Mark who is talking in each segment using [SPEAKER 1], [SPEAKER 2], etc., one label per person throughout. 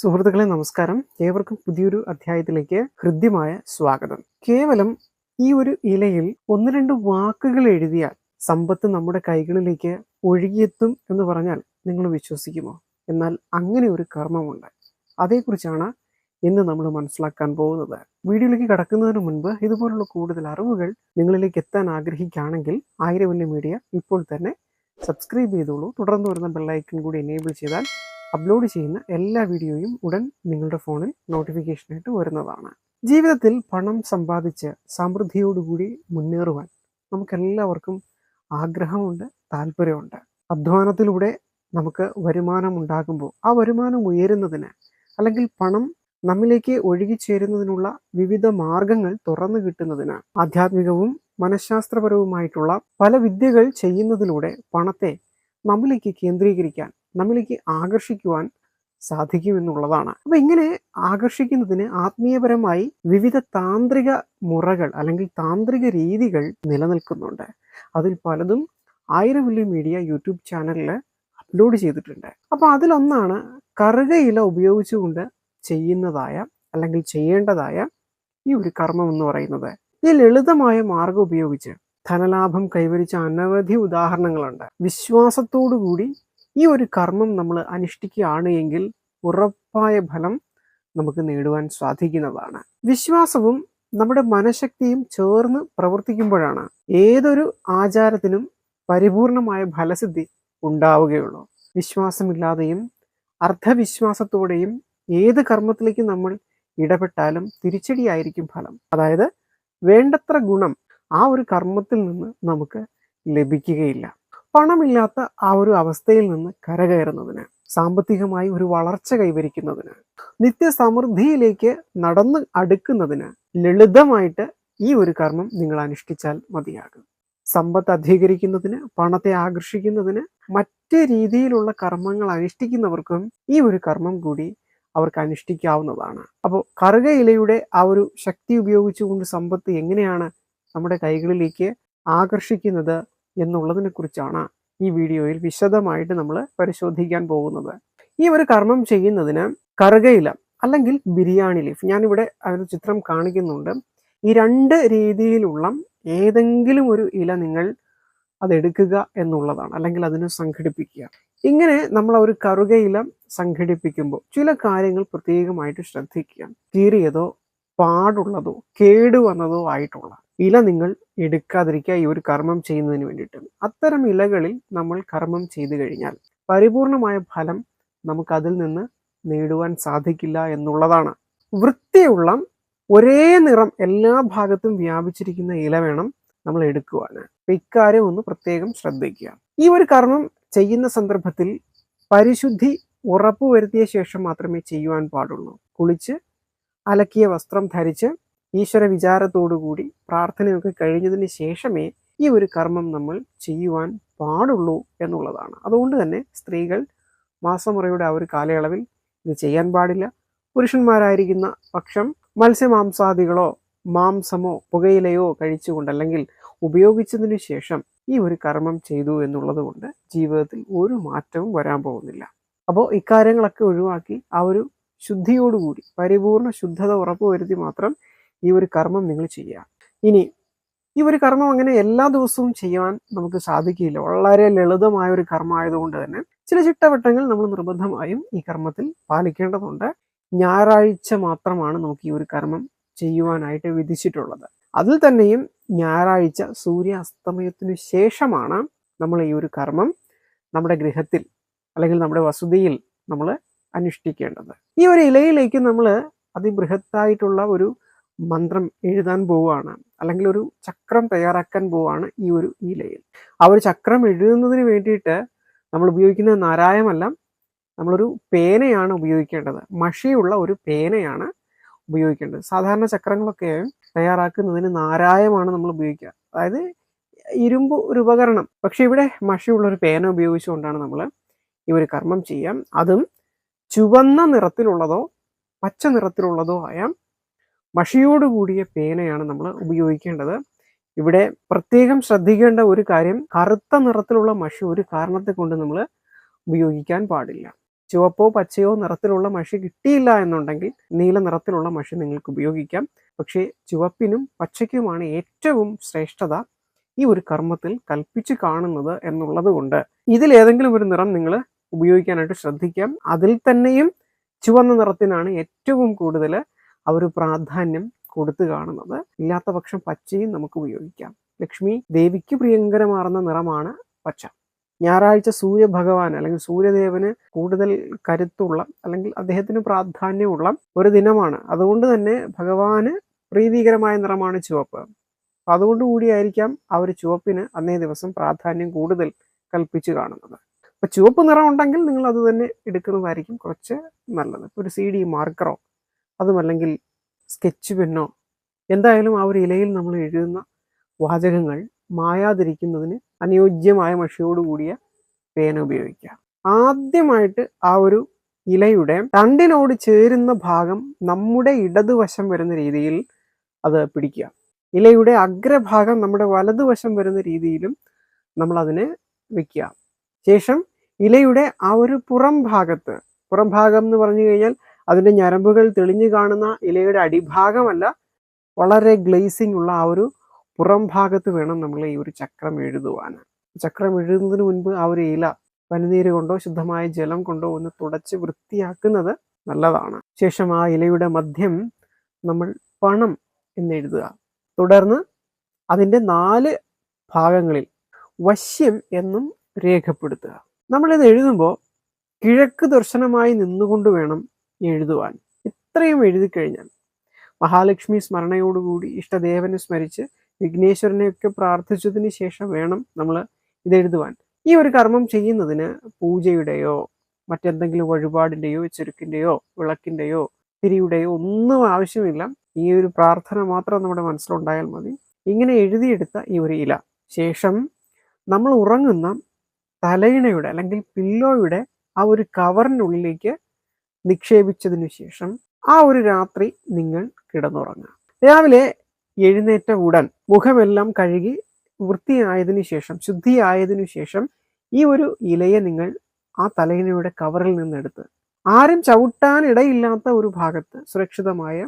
[SPEAKER 1] സുഹൃത്തുക്കളെ നമസ്കാരം. ഏവർക്കും പുതിയൊരു അധ്യായത്തിലേക്ക് ഹൃദ്യമായ സ്വാഗതം. കേവലം ഈ ഒരു ഇലയിൽ ഒന്ന് രണ്ട് വാക്കുകൾ എഴുതിയാൽ സമ്പത്ത് നമ്മുടെ കൈകളിലേക്ക് ഒഴുകിയെത്തും എന്ന് പറഞ്ഞാൽ നിങ്ങൾ വിശ്വസിക്കുമോ? എന്നാൽ അങ്ങനെ ഒരു കർമ്മമുണ്ട്. അതേക്കുറിച്ചാണ് ഇന്ന് നമ്മൾ മനസ്സിലാക്കാൻ പോകുന്നത്. വീഡിയോയിലേക്ക് കടക്കുന്നതിന് മുൻപ് ഇതുപോലുള്ള കൂടുതൽ അറിവുകൾ നിങ്ങളിലേക്ക് എത്താൻ ആഗ്രഹിക്കുകയാണെങ്കിൽ ആയിരവല്യ മീഡിയ ഇപ്പോൾ തന്നെ സബ്സ്ക്രൈബ് ചെയ്തോളൂ. തുടർന്ന് വരുന്ന ബെല്ലൈക്കൺ കൂടി എനേബിൾ ചെയ്താൽ അപ്ലോഡ് ചെയ്യുന്ന എല്ലാ വീഡിയോയും ഉടൻ നിങ്ങളുടെ ഫോണിൽ നോട്ടിഫിക്കേഷനായിട്ട് വരുന്നതാണ്. ജീവിതത്തിൽ പണം സമ്പാദിച്ച് സമൃദ്ധിയോടുകൂടി മുന്നേറുവാൻ നമുക്കെല്ലാവർക്കും ആഗ്രഹമുണ്ട് താല്പര്യമുണ്ട്. അധ്വാനത്തിലൂടെ നമുക്ക് വരുമാനം ഉണ്ടാകുമ്പോൾ ആ വരുമാനം ഉയരുന്നതിന് അല്ലെങ്കിൽ പണം നമ്മിലേക്ക് ഒഴുകിച്ചേരുന്നതിനുള്ള വിവിധ മാർഗങ്ങൾ തുറന്നു കിട്ടുന്നതിന് ആധ്യാത്മികവും മനഃശാസ്ത്രപരവുമായിട്ടുള്ള പല വിദ്യകൾ ചെയ്യുന്നതിലൂടെ പണത്തെ നമ്മിലേക്ക് കേന്ദ്രീകരിക്കാൻ നമ്മിലേക്ക് ആകർഷിക്കുവാൻ സാധിക്കുമെന്നുള്ളതാണ്. അപ്പൊ ഇങ്ങനെ ആകർഷിക്കുന്നതിന് ആത്മീയപരമായി വിവിധ താന്ത്രിക മുറകൾ അല്ലെങ്കിൽ താന്ത്രിക രീതികൾ നിലനിൽക്കുന്നുണ്ട്. അതിൽ പലതും ആയിരം വലിയ മീഡിയ യൂട്യൂബ് ചാനലിൽ അപ്ലോഡ് ചെയ്തിട്ടുണ്ട്. അപ്പൊ അതിലൊന്നാണ് കറുകയില ഉപയോഗിച്ചുകൊണ്ട് ചെയ്യുന്നതായ അല്ലെങ്കിൽ ചെയ്യേണ്ടതായ ഈ ഒരു കർമ്മം എന്ന് പറയുന്നത്. ഈ ലളിതമായ മാർഗം ഉപയോഗിച്ച് ധനലാഭം കൈവരിച്ച അനവധി ഉദാഹരണങ്ങളുണ്ട്. വിശ്വാസത്തോടു കൂടി ഈ ഒരു കർമ്മം നമ്മൾ അനുഷ്ഠിക്കുകയാണ് എങ്കിൽ ഉറപ്പായ ഫലം നമുക്ക് നേടുവാൻ സാധിക്കുന്നതാണ്. വിശ്വാസവും നമ്മുടെ മനഃശക്തിയും ചേർന്ന് പ്രവർത്തിക്കുമ്പോഴാണ് ഏതൊരു ആചാരത്തിനും പരിപൂർണമായ ഫലസിദ്ധി ഉണ്ടാവുകയുള്ളൂ. വിശ്വാസമില്ലാതെയും അർദ്ധവിശ്വാസത്തോടെയും ഏത് കർമ്മത്തിലേക്ക് നമ്മൾ ഇടപെട്ടാലും തിരിച്ചടിയായിരിക്കും ഫലം. അതായത് വേണ്ടത്ര ഗുണം ആ ഒരു കർമ്മത്തിൽ നിന്ന് നമുക്ക് ലഭിക്കുകയില്ല. പണമില്ലാത്ത ആ ഒരു അവസ്ഥയിൽ നിന്ന് കരകയറുന്നതിന് സാമ്പത്തികമായി ഒരു വളർച്ച കൈവരിക്കുന്നതിന് നിത്യസമൃദ്ധിയിലേക്ക് നടന്ന് അടുക്കുന്നതിന് ലളിതമായിട്ട് ഈ ഒരു കർമ്മം നിങ്ങൾ അനുഷ്ഠിച്ചാൽ മതിയാകും. സമ്പത്ത് അധികരിക്കുന്നതിന് പണത്തെ ആകർഷിക്കുന്നതിന് മറ്റ് രീതിയിലുള്ള കർമ്മങ്ങൾ അനുഷ്ഠിക്കുന്നവർക്കും ഈ ഒരു കർമ്മം കൂടി അവർക്ക് അനുഷ്ഠിക്കാവുന്നതാണ്. അപ്പോൾ കറുക ഇലയുടെ ആ ഒരു ശക്തി ഉപയോഗിച്ചുകൊണ്ട് സമ്പത്ത് എങ്ങനെയാണ് നമ്മുടെ കൈകളിലേക്ക് ആകർഷിക്കുന്നത്? എന്നുള്ളതിനെ കുറിച്ചാണ് ഈ വീഡിയോയിൽ വിശദമായിട്ട് നമ്മൾ പരിശോധിക്കാൻ പോകുന്നത്. ഈ ഒരു കർമ്മം ചെയ്യുന്നതിന് കറുകയില അല്ലെങ്കിൽ ബിരിയാണി ലീഫ് ഞാനിവിടെ അതിന് ചിത്രം കാണിക്കുന്നുണ്ട്. ഈ രണ്ട് രീതിയിലുള്ള ഏതെങ്കിലും ഒരു ഇല നിങ്ങൾ അതെടുക്കുക എന്നുള്ളതാണ് അല്ലെങ്കിൽ അതിനെ സംഘടിപ്പിക്കുക. ഇങ്ങനെ നമ്മൾ ഒരു കറുകയില സംഘടിപ്പിക്കുമ്പോൾ ചില കാര്യങ്ങൾ പ്രത്യേകമായിട്ട് ശ്രദ്ധിക്കുക. കീറിയതോ പാടുള്ളതോ കേടുവന്നതോ ആയിട്ടുള്ള ഇല നിങ്ങൾ എടുക്കാതിരിക്കുക ഈ ഒരു കർമ്മം ചെയ്യുന്നതിന് വേണ്ടിയിട്ട് അത്തരം ഇലകളിൽ നമ്മൾ കർമ്മം ചെയ്തു കഴിഞ്ഞാൽ പരിപൂർണമായ ഫലം നമുക്കതിൽ നിന്ന് നേടുവാൻ സാധിക്കില്ല എന്നുള്ളതാണ്. വൃത്തിയുള്ള ഒരേ നിറം എല്ലാ ഭാഗത്തും വ്യാപിച്ചിരിക്കുന്ന ഇല വേണം നമ്മൾ എടുക്കുവാന് ഇക്കാര്യം ഒന്ന് പ്രത്യേകം ശ്രദ്ധിക്കുക. ഈ ഒരു കർമ്മം ചെയ്യുന്ന സന്ദർഭത്തിൽ പരിശുദ്ധി ഉറപ്പുവരുത്തിയ ശേഷം മാത്രമേ ചെയ്യുവാൻ പാടുള്ളൂ. കുളിച്ച് അലക്കിയ വസ്ത്രം ധരിച്ച് ഈശ്വര വിചാരത്തോടുകൂടി പ്രാർത്ഥനയൊക്കെ കഴിഞ്ഞതിന് ശേഷമേ ഈ ഒരു കർമ്മം നമ്മൾ ചെയ്യുവാൻ പാടുള്ളൂ എന്നുള്ളതാണ്. അതുകൊണ്ട് തന്നെ സ്ത്രീകൾ മാസമുറയുടെ ആ ഒരു കാലയളവിൽ ഇത് ചെയ്യാൻ പാടില്ല. പുരുഷന്മാരായിരിക്കുന്ന പക്ഷം മത്സ്യമാംസാദികളോ മാംസമോ പുകയിലയോ കഴിച്ചുകൊണ്ട് അല്ലെങ്കിൽ ഉപയോഗിച്ചതിനു ശേഷം ഈ ഒരു കർമ്മം ചെയ്തു എന്നുള്ളത് കൊണ്ട് ജീവിതത്തിൽ ഒരു മാറ്റവും വരാൻ പോകുന്നില്ല. അപ്പോൾ ഇക്കാര്യങ്ങളൊക്കെ ഒഴിവാക്കി ആ ഒരു ശുദ്ധിയോടുകൂടി പരിപൂർണ ശുദ്ധത ഉറപ്പുവരുത്തി മാത്രം ഈ ഒരു കർമ്മം നിങ്ങൾ ചെയ്യുക. ഇനി ഈ ഒരു കർമ്മം അങ്ങനെ എല്ലാ ദിവസവും ചെയ്യാൻ നമുക്ക് സാധിക്കില്ല. വളരെ ലളിതമായ ഒരു കർമ്മമായതുകൊണ്ട് തന്നെ ചില ചിട്ടവട്ടങ്ങൾ നമ്മൾ നിർബന്ധമായും ഈ കർമ്മത്തിൽ പാലിക്കേണ്ടതുണ്ട്. ഞായറാഴ്ച മാത്രമാണ് നമുക്ക് ഈ ഒരു കർമ്മം ചെയ്യുവാനായിട്ട് വിധിച്ചിട്ടുള്ളത്. അതിൽ തന്നെയും ഞായറാഴ്ച സൂര്യ അസ്തമയത്തിനു ശേഷമാണ് നമ്മൾ ഈ ഒരു കർമ്മം നമ്മുടെ ഗൃഹത്തിൽ അല്ലെങ്കിൽ നമ്മുടെ വസതിയിൽ നമ്മൾ അനുഷ്ഠിക്കേണ്ടത്. ഈ ഒരു ഇലയിലേക്ക് നമ്മൾ അതിബൃഹത്തായിട്ടുള്ള ഒരു മന്ത്രം എഴുതാൻ പോവുകയാണ്. അല്ലെങ്കിൽ ഒരു ചക്രം തയ്യാറാക്കാൻ പോവുകയാണ് ഈ ഒരു ഈ ഇലയിൽ ആ ഒരു ചക്രം എഴുതുന്നതിന് വേണ്ടിയിട്ട് നമ്മൾ ഉപയോഗിക്കുന്ന നാരായമല്ല. നമ്മളൊരു പേനയാണ് ഉപയോഗിക്കേണ്ടത്. മഷിയുള്ള ഒരു പേനയാണ് ഉപയോഗിക്കേണ്ടത്. സാധാരണ ചക്രങ്ങളൊക്കെ തയ്യാറാക്കുന്നതിന് നാരായമാണ് നമ്മൾ ഉപയോഗിക്കുക. അതായത് ഇരുമ്പ് ഒരു ഉപകരണം. പക്ഷെ ഇവിടെ മഷിയുള്ള ഒരു പേന ഉപയോഗിച്ചുകൊണ്ടാണ് നമ്മൾ ഈ ഒരു കർമ്മം ചെയ്യാം അതും ചുവന്ന നിറത്തിലുള്ളതോ പച്ച നിറത്തിലുള്ളതോ ആയ മഷിയോട് കൂടിയ പേനയാണ് നമ്മൾ ഉപയോഗിക്കേണ്ടത്. ഇവിടെ പ്രത്യേകം ശ്രദ്ധിക്കേണ്ട ഒരു കാര്യം കറുത്ത നിറത്തിലുള്ള മഷി ഒരു കാരണത്തെ കൊണ്ട് നമ്മൾ ഉപയോഗിക്കാൻ പാടില്ല. ചുവപ്പോ പച്ചയോ നിറത്തിലുള്ള മഷി കിട്ടിയില്ല എന്നുണ്ടെങ്കിൽ നീല നിറത്തിലുള്ള മഷി നിങ്ങൾക്ക് ഉപയോഗിക്കാം. പക്ഷേ ചുവപ്പിനും പച്ചയ്ക്കുമാണ് ഏറ്റവും ശ്രേഷ്ഠത ഈ ഒരു കർമ്മത്തിൽ കൽപ്പിച്ച് കാണുന്നത് എന്നുള്ളത് കൊണ്ട്. ഇതിലേതെങ്കിലും ഒരു നിറം നിങ്ങൾ ഉപയോഗിക്കാനായിട്ട് ശ്രദ്ധിക്കാം. അതിൽ തന്നെയും ചുവന്ന നിറത്തിനാണ് ഏറ്റവും കൂടുതൽ ആ ഒരു പ്രാധാന്യം കൊടുത്തു കാണുന്നത്. ഇല്ലാത്ത പക്ഷം പച്ചയും നമുക്ക് ഉപയോഗിക്കാം. ലക്ഷ്മി ദേവിക്ക് പ്രിയങ്കരമാർന്ന നിറമാണ് പച്ച. ഞായറാഴ്ച സൂര്യഭഗവാൻ അല്ലെങ്കിൽ സൂര്യദേവന് കൂടുതൽ കരുത്തുള്ള അല്ലെങ്കിൽ അദ്ദേഹത്തിന് പ്രാധാന്യമുള്ള ഒരു ദിനമാണ്. അതുകൊണ്ട് തന്നെ ഭഗവാന് പ്രീതികരമായ നിറമാണ് ചുവപ്പ്. അതുകൊണ്ട് കൂടിയായിരിക്കാം ആ ഒരു ചുവപ്പിന് അന്നേ ദിവസം പ്രാധാന്യം കൂടുതൽ കൽപ്പിച്ചു കാണുന്നത്. അപ്പൊ ചുവപ്പ് നിറം ഉണ്ടെങ്കിൽ നിങ്ങൾ അത് തന്നെ എടുക്കുന്നതായിരിക്കും കുറച്ച് നല്ലത്. ഒരു സി ഡി മാർക്കറോ അതുമല്ലെങ്കിൽ സ്കെച്ച് പെന്നോ? എന്തായാലും ആ ഒരു ഇലയിൽ നമ്മൾ എഴുതുന്ന വാചകങ്ങൾ മായാതിരിക്കുന്നതിന് അനുയോജ്യമായ മഷിയോടുകൂടിയ പേന ഉപയോഗിക്കുക. ആദ്യമായിട്ട് ആ ഒരു ഇലയുടെ തണ്ടിനോട് ചേരുന്ന ഭാഗം നമ്മുടെ ഇടതുവശം വരുന്ന രീതിയിൽ അത് പിടിക്കുക. ഇലയുടെ അഗ്രഭാഗം നമ്മുടെ വലതുവശം വരുന്ന രീതിയിലും നമ്മൾ അതിനെ വെക്കുക. ശേഷം ഇലയുടെ ആ ഒരു പുറം ഭാഗത്ത് പുറം ഭാഗം എന്ന് പറഞ്ഞു കഴിഞ്ഞാൽ അതിന്റെ ഞരമ്പുകൾ തെളിഞ്ഞു കാണുന്ന ഇലയുടെ അടിഭാഗമല്ല വളരെ ഗ്ലേസിംഗ് ഉള്ള ആ ഒരു പുറം ഭാഗത്ത് വേണം നമ്മൾ ഈ ഒരു ചക്രം എഴുതുവാൻ. ചക്രം എഴുതുന്നതിന് മുൻപ് ആ ഒരു ഇല പനിനീര് കൊണ്ടോ ശുദ്ധമായ ജലം കൊണ്ടോ ഒന്ന് തുടച്ച് വൃത്തിയാക്കുന്നത് നല്ലതാണ്. ശേഷം ആ ഇലയുടെ മധ്യം നമ്മൾ പണം എന്നെഴുതുക. തുടർന്ന് അതിന്റെ നാല് ഭാഗങ്ങളിൽ വശ്യം എന്നും രേഖപ്പെടുത്തുക. നമ്മളിത് എഴുതുമ്പോൾ കിഴക്ക് ദർശനമായി നിന്നുകൊണ്ട് വേണം എഴുതുവാൻ. ഇത്രയും എഴുതി കഴിഞ്ഞാൽ മഹാലക്ഷ്മി സ്മരണയോടുകൂടി ഇഷ്ടദേവനെ സ്മരിച്ച് വിഘ്നേശ്വരനെയൊക്കെ പ്രാർത്ഥിച്ചതിന് ശേഷം വേണം നമ്മൾ ഇത് എഴുതുവാൻ ഈ ഒരു കർമ്മം ചെയ്യുന്നതിന് പൂജയുടെയോ മറ്റെന്തെങ്കിലും വഴിപാടിന്റെയോ ചെരുക്കിന്റെയോ വിളക്കിന്റെയോ തിരിയുടെയോ ഒന്നും ആവശ്യമില്ല. ഈ ഒരു പ്രാർത്ഥന മാത്രം നമ്മുടെ മനസ്സിലുണ്ടായാൽ മതി. ഇങ്ങനെ എഴുതിയെടുത്ത ഈ ഒരു ഇല. ശേഷം നമ്മൾ ഉറങ്ങുന്ന തലയിണയുടെ അല്ലെങ്കിൽ പില്ലോയുടെ ആ ഒരു കവറിനുള്ളിലേക്ക് നിക്ഷേപിച്ചതിനു ശേഷം ആ ഒരു രാത്രി നിങ്ങൾ കിടന്നുറങ്ങുക. രാവിലെ എഴുന്നേറ്റ ഉടൻ മുഖമെല്ലാം കഴുകി വൃത്തിയായതിനു ശേഷം ശുദ്ധിയായതിനു ശേഷം ഈ ഒരു ഇലയെ നിങ്ങൾ ആ തലയിണയുടെ കവറിൽ നിന്നെടുത്ത് ആരും ചവിട്ടാൻ ഇടയില്ലാത്ത ഒരു ഭാഗത്ത് സുരക്ഷിതമായ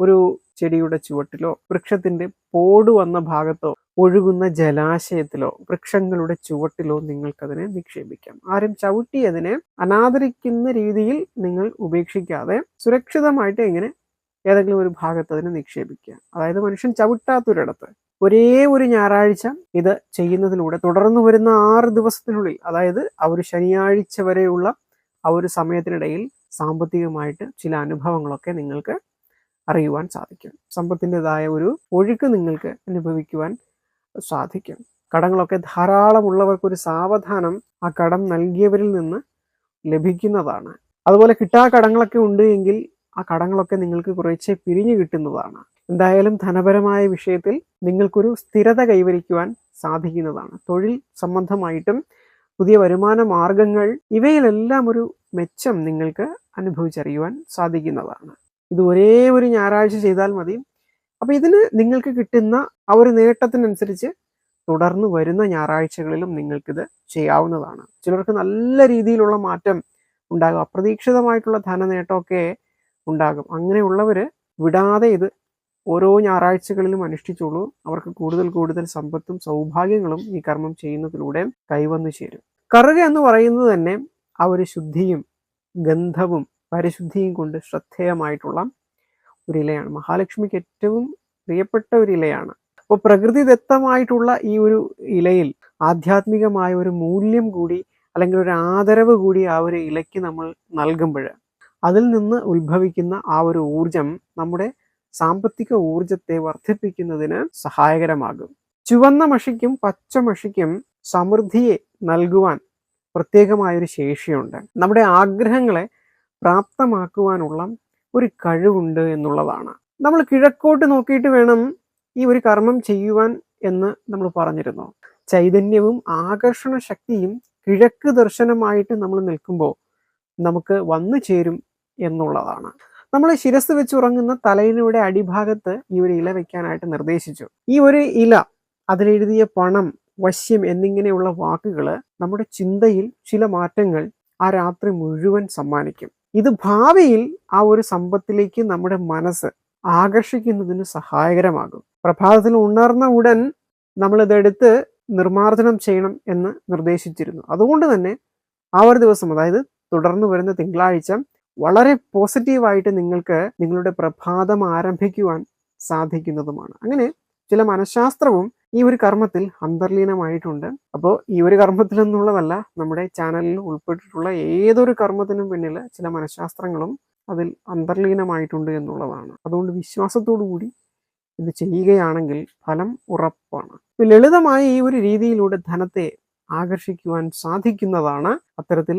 [SPEAKER 1] ഒരു ചെടിയുടെ ചുവട്ടിലോ വൃക്ഷത്തിന്റെ പോട് വന്ന ഭാഗത്തോ ഒഴുകുന്ന ജലാശയത്തിലോ വൃക്ഷങ്ങളുടെ ചുവട്ടിലോ നിങ്ങൾക്കതിനെ നിക്ഷേപിക്കാം. ആരും ചവിട്ടി അതിനെ അനാദരിക്കുന്ന രീതിയിൽ നിങ്ങൾ ഉപേക്ഷിക്കാതെ സുരക്ഷിതമായിട്ട് എങ്ങനെ ഏതെങ്കിലും ഒരു ഭാഗത്ത് അതിനെ നിക്ഷേപിക്കുക. അതായത് മനുഷ്യൻ ചവിട്ടാത്തൊരിടത്ത് ഒരേ ഒരു ഞായറാഴ്ച ഇത് ചെയ്യുന്നതിലൂടെ തുടർന്ന് വരുന്ന ആറ് ദിവസത്തിനുള്ളിൽ അതായത് ആ ഒരു ശനിയാഴ്ച വരെയുള്ള ആ ഒരു സമയത്തിനിടയിൽ സാമ്പത്തികമായിട്ട് ചില അനുഭവങ്ങളൊക്കെ നിങ്ങൾക്ക് അറിയുവാൻ സാധിക്കും. സമ്പത്തിന്റെതായ ഒരു ഒഴുക്ക് നിങ്ങൾക്ക് അനുഭവിക്കുവാൻ സാധിക്കും. കടങ്ങളൊക്കെ ധാരാളമുള്ളവർക്ക് ഒരു സാവധാനം ആ കടം നൽകിയവരിൽ നിന്ന് ലഭിക്കുന്നതാണ്. അതുപോലെ കിട്ടാ കടങ്ങളൊക്കെ ഉണ്ട് എങ്കിൽ ആ കടങ്ങളൊക്കെ നിങ്ങൾക്ക് കുറേശ്ശെ പിരിഞ്ഞു കിട്ടുന്നതാണ്. എന്തായാലും ധനപരമായ വിഷയത്തിൽ നിങ്ങൾക്കൊരു സ്ഥിരത കൈവരിക്കുവാൻ സാധിക്കുന്നതാണ്. തൊഴിൽ സംബന്ധമായിട്ടും പുതിയ വരുമാന മാർഗങ്ങൾ ഇവയിലെല്ലാം ഒരു മെച്ചം നിങ്ങൾക്ക് അനുഭവിച്ചറിയുവാൻ സാധിക്കുന്നതാണ്. ഇത് ഒരേ ഒരു ഞായറാഴ്ച ചെയ്താൽ മതി. അപ്പൊ ഇതിന് നിങ്ങൾക്ക് കിട്ടുന്ന ആ ഒരു നേട്ടത്തിനനുസരിച്ച് തുടർന്ന് വരുന്ന ഞായറാഴ്ചകളിലും നിങ്ങൾക്കിത് ചെയ്യാവുന്നതാണ്. ചിലർക്ക് നല്ല രീതിയിലുള്ള മാറ്റം ഉണ്ടാകും. അപ്രതീക്ഷിതമായിട്ടുള്ള ധനനേട്ടമൊക്കെ ഉണ്ടാകും. അങ്ങനെയുള്ളവർ വിടാതെ ഇത് ഓരോ ഞായറാഴ്ചകളിലും അനുഷ്ഠിച്ചോളൂ. അവർക്ക് കൂടുതൽ കൂടുതൽ സമ്പത്തും സൗഭാഗ്യങ്ങളും ഈ കർമ്മം ചെയ്യുന്നതിലൂടെ കൈവന്നു ചേരും. കറുക എന്ന് പറയുന്നത് തന്നെ ആ ഒരു ശുദ്ധിയും ഗന്ധവും പരിശുദ്ധിയും കൊണ്ട് ശ്രദ്ധേയമായിട്ടുള്ള ഒരു ഇലയാണ്. മഹാലക്ഷ്മിക്ക് ഏറ്റവും പ്രിയപ്പെട്ട ഒരു ഇലയാണ്. അപ്പോൾ പ്രകൃതിദത്തമായിട്ടുള്ള ഈ ഒരു ഇലയിൽ ആധ്യാത്മികമായ ഒരു മൂല്യം കൂടി അല്ലെങ്കിൽ ഒരു ആദരവ് കൂടി ആ ഒരു ഇലയ്ക്ക് നമ്മൾ നൽകുമ്പോൾ അതിൽ നിന്ന് ഉത്ഭവിക്കുന്ന ആ ഒരു ഊർജം നമ്മുടെ സാമ്പത്തിക ഊർജത്തെ വർദ്ധിപ്പിക്കുന്നതിന് സഹായകരമാകും. ചുവന്ന മഷിക്കും പച്ച മഷിക്കും സമൃദ്ധിയെ നൽകുവാൻ പ്രത്യേകമായൊരു ശേഷിയുണ്ട്. നമ്മുടെ ആഗ്രഹങ്ങളെ പ്രാപ്തമാക്കുവാനുള്ള ഒരു കഴിവുണ്ട് എന്നുള്ളതാണ്. നമ്മൾ കിഴക്കോട്ട് നോക്കിയിട്ട് വേണം ഈ ഒരു കർമ്മം ചെയ്യുവാൻ എന്ന് നമ്മൾ പറഞ്ഞിരുന്നു. ചൈതന്യവും ആകർഷണ ശക്തിയും കിഴക്ക് ദർശനമായിട്ട് നമ്മൾ നിൽക്കുമ്പോൾ നമുക്ക് വന്നു ചേരും എന്നുള്ളതാണ്. നമ്മൾ ശിരസ് വെച്ചുറങ്ങുന്ന തലയിലൂടെ അടിഭാഗത്ത് ഈ ഒരു ഇല വെക്കാനായിട്ട് നിർദ്ദേശിച്ചു. ഈ ഒരു ഇല അതിലെഴുതിയ പണം വശ്യം എന്നിങ്ങനെയുള്ള വാക്കുകൾ നമ്മുടെ ചിന്തയിൽ ചില മാറ്റങ്ങൾ ആ രാത്രി മുഴുവൻ സമ്മാനിക്കും. ഇത് ഭാവിയിൽ ആ ഒരു സമ്പത്തിലേക്ക് നമ്മുടെ മനസ്സ് ആകർഷിക്കുന്നതിന് സഹായകരമാകും. പ്രഭാതത്തിൽ ഉണർന്ന ഉടൻ നമ്മൾ ഇതെടുത്ത് നിർമ്മാർജനം ചെയ്യണം എന്ന് നിർദ്ദേശിച്ചിരുന്നു. അതുകൊണ്ട് തന്നെ ആ ഒരു ദിവസം അതായത് തുടർന്ന് വരുന്ന തിങ്കളാഴ്ച വളരെ പോസിറ്റീവായിട്ട് നിങ്ങൾക്ക് നിങ്ങളുടെ പ്രഭാതം ആരംഭിക്കുവാൻ സാധിക്കുന്നതുമാണ്. അങ്ങനെ ചില മനഃശാസ്ത്രവും ഈ ഒരു കർമ്മത്തിൽ അന്തർലീനമായിട്ടുണ്ട്. അപ്പോൾ ഈ ഒരു കർമ്മത്തിൽ എന്നുള്ളതല്ല നമ്മുടെ ചാനലിൽ ഉൾപ്പെട്ടിട്ടുള്ള ഏതൊരു കർമ്മത്തിനും പിന്നിൽ ചില മനഃശാസ്ത്രങ്ങളും അതിൽ അന്തർലീനമായിട്ടുണ്ട് എന്നുള്ളതാണ്. അതുകൊണ്ട് വിശ്വാസത്തോടു കൂടി ഇത് ചെയ്യുകയാണെങ്കിൽ ഫലം ഉറപ്പാണ്. ലളിതമായ ഈ ഒരു രീതിയിലൂടെ ധനത്തെ ആകർഷിക്കുവാൻ സാധിക്കുന്നതാണ് അത്തരത്തിൽ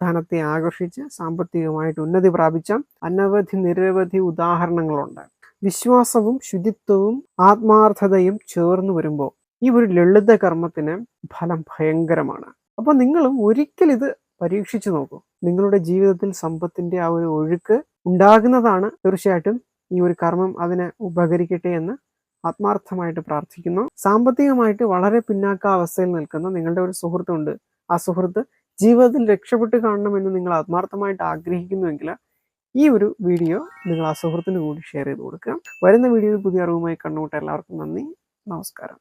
[SPEAKER 1] ധനത്തെ ആകർഷിച്ച് സാമ്പത്തികമായിട്ട് ഉന്നതി പ്രാപിച്ച അനവധി നിരവധി ഉദാഹരണങ്ങളുണ്ട്. വിശ്വാസവും ശുചിത്വവും ആത്മാർത്ഥതയും ചേർന്ന് വരുമ്പോൾ ഈ ഒരു ലളിത കർമ്മത്തിന് ഫലം ഭയങ്കരമാണ്. അപ്പോൾ നിങ്ങളും ഒരിക്കൽ ഇത് പരീക്ഷിച്ചു നോക്കൂ. നിങ്ങളുടെ ജീവിതത്തിൽ സമ്പത്തിന്റെ ആ ഒരു ഒഴുക്ക് ഉണ്ടാകുന്നതാണ് തീർച്ചയായിട്ടും ഈ ഒരു കർമ്മം അതിനെ ഉപകരിക്കട്ടെ എന്ന് ആത്മാർത്ഥമായിട്ട് പ്രാർത്ഥിക്കുന്നു. സാമ്പത്തികമായിട്ട് വളരെ പിന്നാക്ക അവസ്ഥയിൽ നിൽക്കുന്ന നിങ്ങളുടെ ഒരു സുഹൃത്തുണ്ട്. ആ സുഹൃത്ത് ജീവിതത്തിൽ രക്ഷപ്പെട്ട് കാണണമെന്ന് നിങ്ങൾ ആത്മാർത്ഥമായിട്ട് ആഗ്രഹിക്കുന്നുവെങ്കിൽ ഈ ഒരു വീഡിയോ നിങ്ങൾ ആ സുഹൃത്തിന് കൂടി ഷെയർ ചെയ്ത് കൊടുക്കുക. വരുന്ന വീഡിയോയിൽ പുതിയ അറിവുമായി കണ്ടുമുട്ട എല്ലാവർക്കും നന്ദി. നമസ്കാരം.